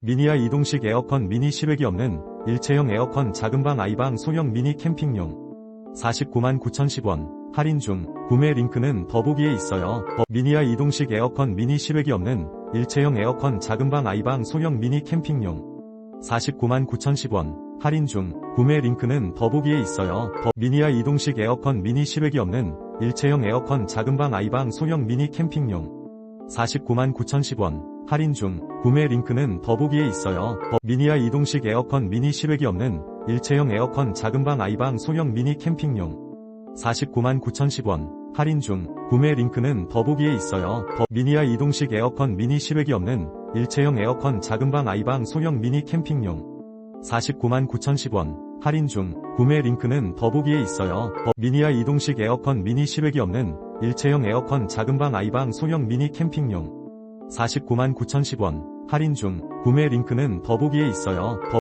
미니아 이동식 에어컨 미니 실외기 없는 일체형 에어컨 작은 방 아이방 소형 미니 캠핑용. 49만 9,010원. 할인 중. 구매 링크는 더보기에 있어요. 더- 미니아 이동식 에어컨 미니 실외기 없는 일체형 에어컨 작은 방 아이방 소형 미니 캠핑용. 49만 9,010원. 할인 중. 구매 링크는 더보기에 있어요. 더- 미니아 이동식 에어컨 미니 실외기 없는 일체형 에어컨 작은 방 아이방 소형 미니 캠핑용. 49만 9,010원 할인 중 구매 링크는 더보기에 있어요. 더- 미니아 이동식 에어컨 미니 실외기 없는 일체형 에어컨 작은 방 아이방 소형 미니 캠핑용 49만 9,010원 할인 중 구매 링크는 더보기에 있어요. 더- 미니아 이동식 에어컨 미니 실외기 없는 일체형 에어컨 작은 방 아이방 소형 미니 캠핑용 49만 9,010원 할인 중 구매 링크는 더보기에 있어요. 더- 미니아 이동식 에어컨 미니 실외기 없는 일체형 에어컨 작은 방 아이방 소형 미니 캠핑용 49만 9,010원 할인 중 구매 링크는 더보기에 있어요. 더-